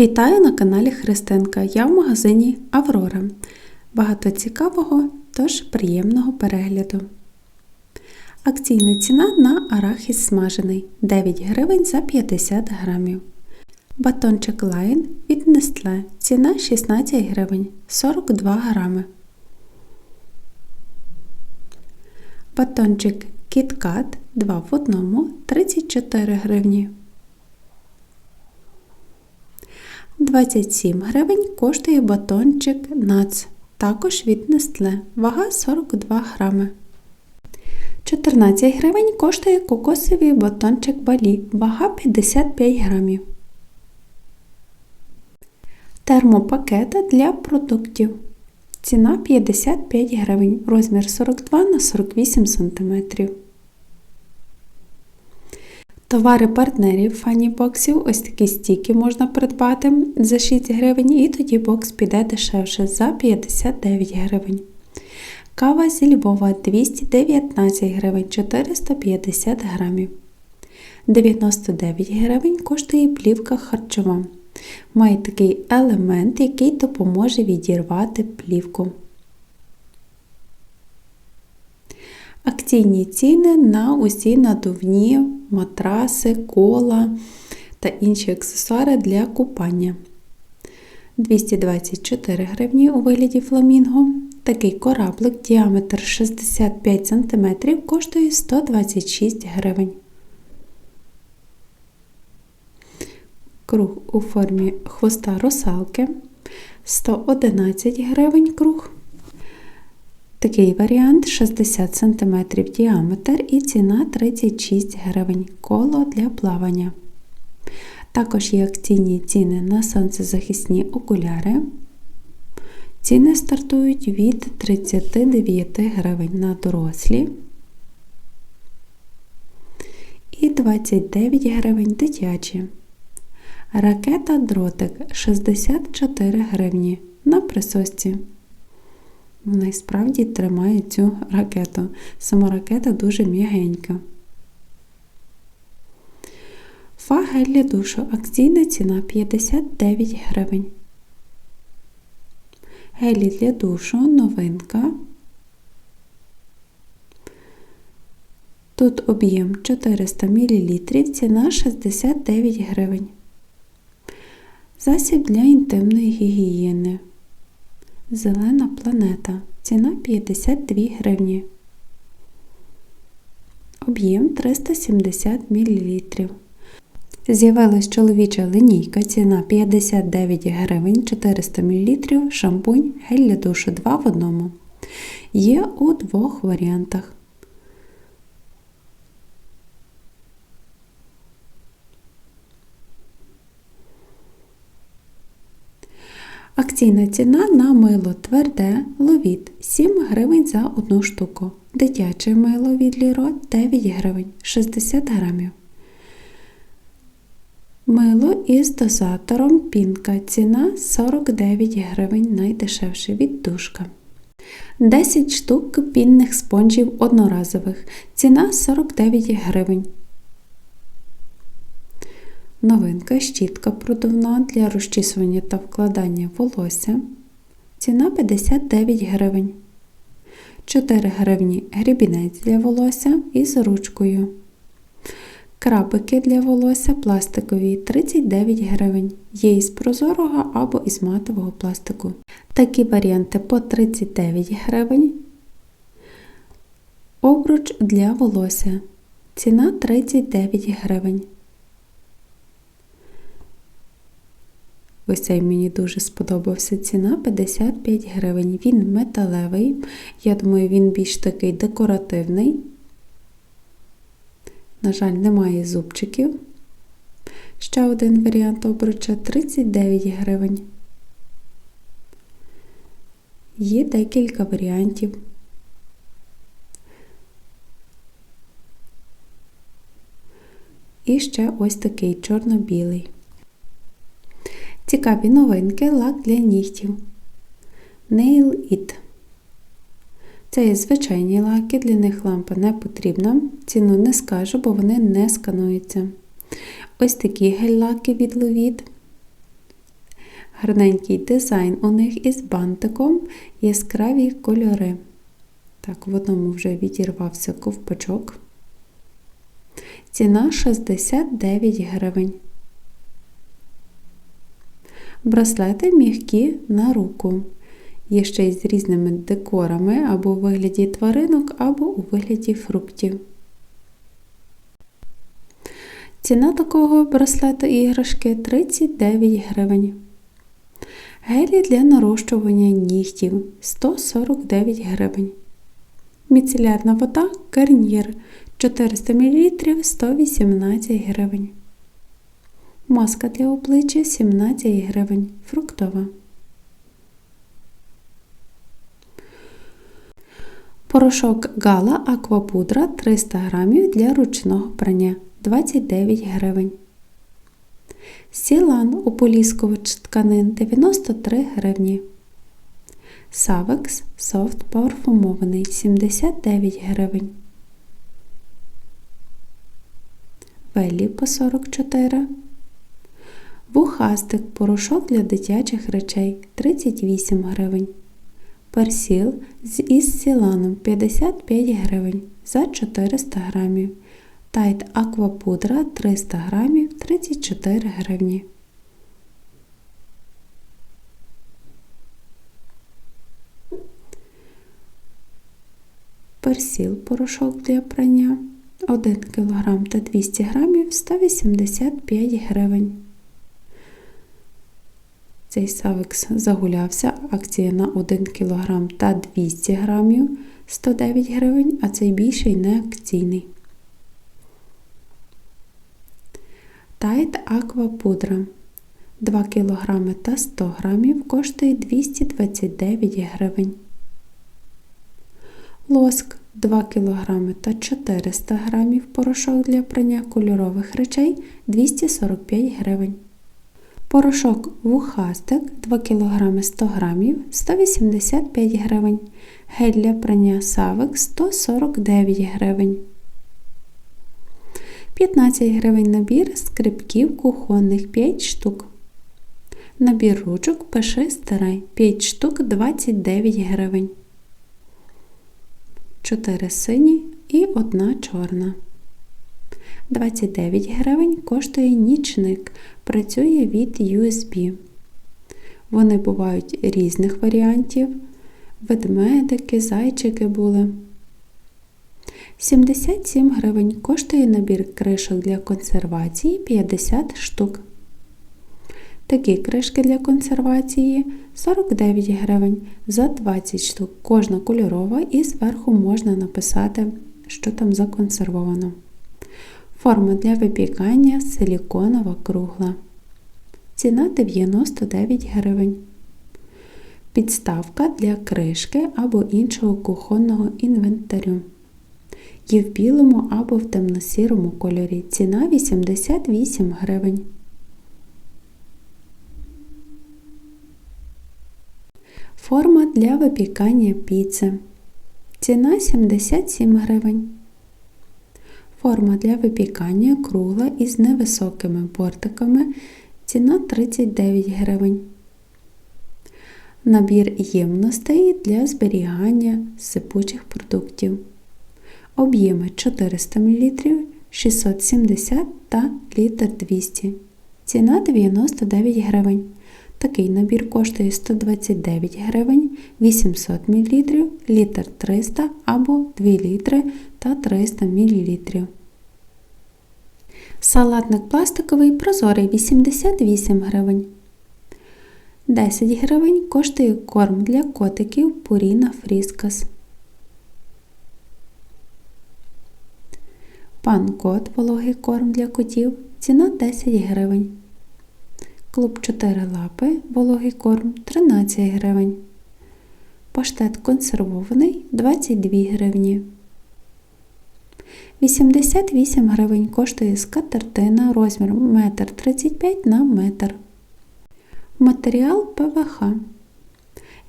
Вітаю на каналі Христинка. Я в магазині Аврора. Багато цікавого, тож приємного перегляду. Акційна ціна на арахіс смажений 9 гривень за 50 грамів. Батончик Lion від Nestle. Ціна 16 гривень 42 грами. Батончик KitKat 2 в 1 34 гривні. 27 гривень коштує батончик Нац, також від Nestle, вага 42 грами. 14 гривень коштує кокосовий батончик Балі, вага 55 грамів. Термопакети для продуктів. Ціна 55 гривень, розмір 42 на 48 см. Товари партнерів фанібоксів, ось такі стіки можна придбати за 6 гривень, і тоді бокс піде дешевше за 59 гривень. Кава зі Львова 219 гривень 450 грамів. 99 гривень коштує плівка харчова. Має такий елемент, який допоможе відірвати плівку. Акційні ціни на усі надувні матраси, кола та інші аксесуари для купання. 224 гривні у вигляді фламінго. Такий кораблик діаметр 65 см коштує 126 гривень. Круг у формі хвоста русалки 111 гривень круг. Такий варіант 60 см діаметр і ціна 36 гривень коло для плавання. Також є акційні ціни на сонцезахисні окуляри. Ціни стартують від 39 гривень на дорослі і 29 гривень дитячі. Ракета дротик 64 гривні на присосці. Вона справді тримає цю ракету. Сама ракета дуже м'ягенька. Фа для душу. Акційна ціна 59 гривень. Гелі для душу новинка. Тут об'єм 400 мл, ціна 69 гривень. Засіб для інтимної гігієни. Зелена планета. Ціна 52 гривні. Об'єм 370 мл. З'явилась чоловіча линійка, ціна 59 гривень 400 мл, шампунь, гель для душу 2 в одному. Є у двох варіантах. Акційна ціна на мило тверде ловіт 7 гривень за одну штуку. Дитяче мило від Ліро 9 гривень 60 грамів. Мило із дозатором пінка. Ціна 49 гривень найдешевше від душка. 10 штук пінних спонжів одноразових. Ціна 49 гривень. Новинка щітка продувна для розчісування та вкладання волосся. Ціна 59 гривень. 4 гривні грібінець для волосся із ручкою. Крапики для волосся пластикові 39 гривень. Є із прозорого або із матового пластику. Такі варіанти по 39 гривень. Обруч для волосся. Ціна 39 гривень. Ось цей мені дуже сподобався. Ціна 55 гривень. Він металевий. Я думаю, він більш такий декоративний. На жаль, немає зубчиків. Ще один варіант обруча 39 гривень. Є декілька варіантів. І ще ось такий чорно-білий. Цікаві новинки лак для нігтів. Nail It. Це є звичайні лаки, для них лампа не потрібна. Ціну не скажу, бо вони не скануються. Ось такі гель-лаки від Ловіт. Гарненький дизайн у них із бантиком, яскраві кольори. Так, в одному вже відірвався ковпачок. Ціна 69 гривень. Браслети м'які на руку. Є ще й з різними декорами або у вигляді тваринок, або у вигляді фруктів. Ціна такого браслета іграшки 39 гривень. Гелі для нарощування нігтів 149 гривень. Міцелярна вода Гарнір 400 мл 118 гривень. Маска для обличчя 17 гривень. Фруктова. Порошок Гала Аквапудра 300 г для ручного прання 29 гривень. Сілан ополіскович тканин 93 гривні. Савекс софт парфумований 79 гривень. Велі по 44. Вухастик порошок для дитячих речей 38 гривень. Персіл із сіланом 55 гривень за 400 грамів. Тайт аквапудра 300 грамів 34 гривні. Персіл порошок для прання 1 кг та 200 г 185 гривень. Цей савекс загулявся, акція на 1 кг та 200 г 109 гривень, а цей більший не акційний. Тайт Аква пудра 2 кг та 100 г коштує 229 гривень. Лоск 2 кг та 400 г порошок для прання кольорових речей 245 гривень. Порошок вухастик 2 кг 100 г 185 гривень. Гель для прання савик 149 гривень. 15 гривень набір скрипків кухонних 5 штук. Набір ручок пиши старай 5 штук 29 гривень. 4 сині і 1 чорна. 29 гривень коштує нічник. Працює від USB. Вони бувають різних варіантів. Ведмедики, зайчики були. 77 гривень коштує набір кришок для консервації 50 штук. Такі кришки для консервації 49 гривень за 20 штук. Кожна кольорова і зверху можна написати, що там законсервовано. Форма для випікання силіконова кругла. Ціна 99 гривень. Підставка для кришки або іншого кухонного інвентарю. Є в білому або в темно-сірому кольорі. Ціна 88 гривень. Форма для випікання піци. Ціна 77 гривень. Форма для випікання кругла із невисокими бортиками. Ціна 39 гривень. Набір ємностей для зберігання сипучих продуктів. Об'єми 400 мл, 670 та літр 200 Ціна 99 гривень. Такий набір коштує 129 гривень, 800 мл, літр 300 або 2 літри та 300 мл. Салатник пластиковий прозорий 88 гривень. 10 гривень коштує корм для котиків Purina Friskas. Пан кот вологий корм для котів. Ціна 10 гривень. Клуб 4 лапи, вологий корм 13 гривень. Паштет консервований 22 гривні. 88 гривень коштує скатертина розмір 1,35 на метр. Матеріал ПВХ.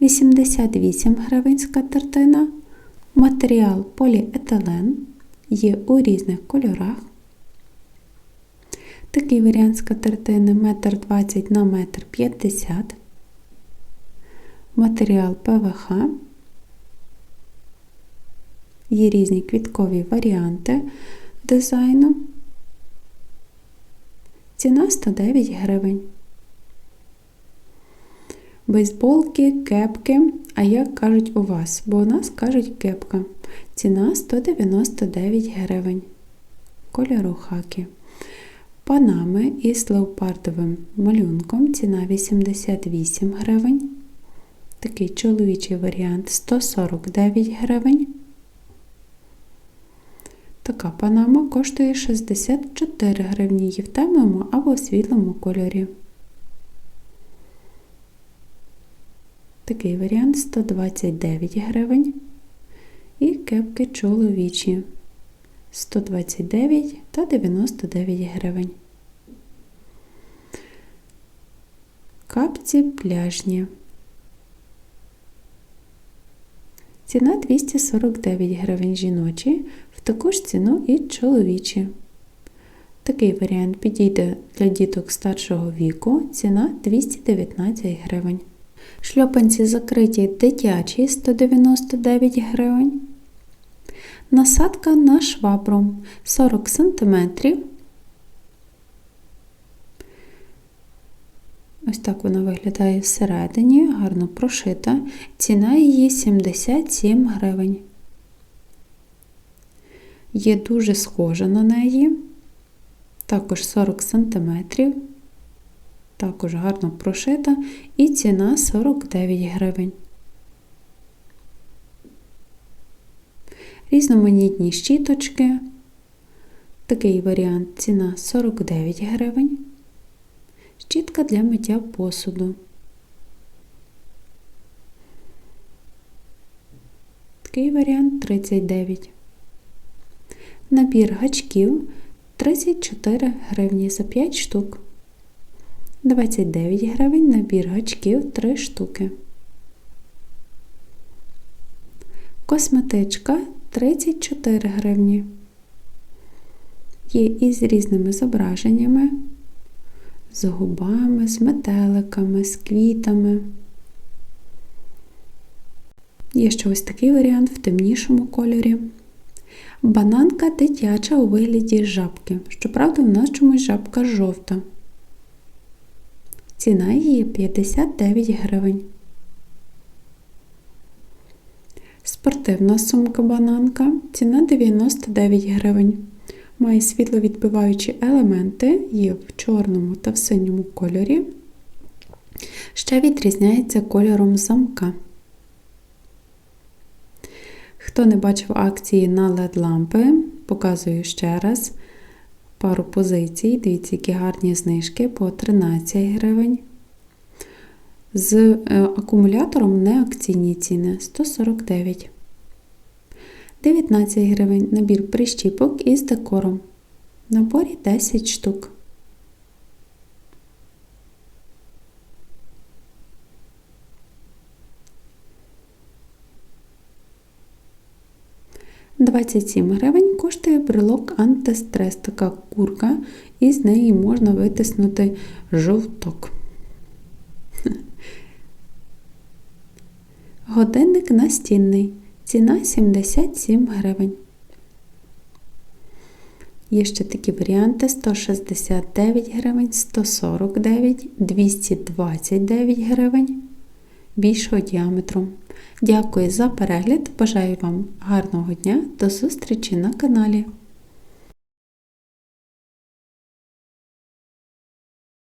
88 гривень скатертина. Матеріал поліетилен є у різних кольорах. Такий варіант скатертини 1,20 на 1,50 м. Матеріал ПВХ. Є різні квіткові варіанти дизайну. Ціна 109 гривень. Бейсболки, кепки. А як кажуть у вас? Бо у нас кажуть кепка. Ціна 199 гривень. Кольору хакі. Панами із леопардовим малюнком. Ціна 88 гривень. Такий чоловічий варіант 149 гривень. Така панама коштує 64 гривні її в темному або в світлому кольорі. Такий варіант 129 гривень. І кепки чоловічі 129 та 99 гривень. Капці пляжні. Ціна 249 гривень жіночі, в таку ж ціну і чоловічі. Такий варіант підійде для діток старшого віку, ціна 219 гривень. Шльопанці закриті дитячі 199 гривень. Насадка на швабру 40 см. Ось так вона виглядає всередині, гарно прошита. Ціна її 77 гривень. Є дуже схожа на неї, також 40 см, також гарно прошита, і ціна 49 гривень. Різноманітні щіточки. Такий варіант ціна 49 гривень. Щітка для миття посуду. Такий варіант 39. Набір гачків 34 гривні за 5 штук. 29 гривень набір гачків 3 штуки. Косметичка 34 гривні. Є із різними зображеннями з губами, з метеликами, з квітами. Є ще ось такий варіант в темнішому кольорі. Бананка дитяча у вигляді жабки. Щоправда, в нас чомусь жабка жовта. Ціна її 59 гривень. Спортивна сумка бананка. Ціна 99 гривень. Має світловідбиваючі елементи, є в чорному та в синьому кольорі. Ще відрізняється кольором замка. Хто не бачив акції на LED-лампи, показую ще раз пару позицій. Дивіться, які гарні знижки по 13 гривень. З е, акумулятором не акційні ціни 149 19 гривень набір прищіпок із декором. В наборі 10 штук. Двадцять сім гривень коштує брелок антистрес, така курка, і з неї можна витиснути жовток. Годинник настінний. Ціна 77 гривень. Є ще такі варіанти: 169 гривень, 149, 229 гривень більшого діаметру. Дякую за перегляд. Бажаю вам гарного дня. До зустрічі на каналі.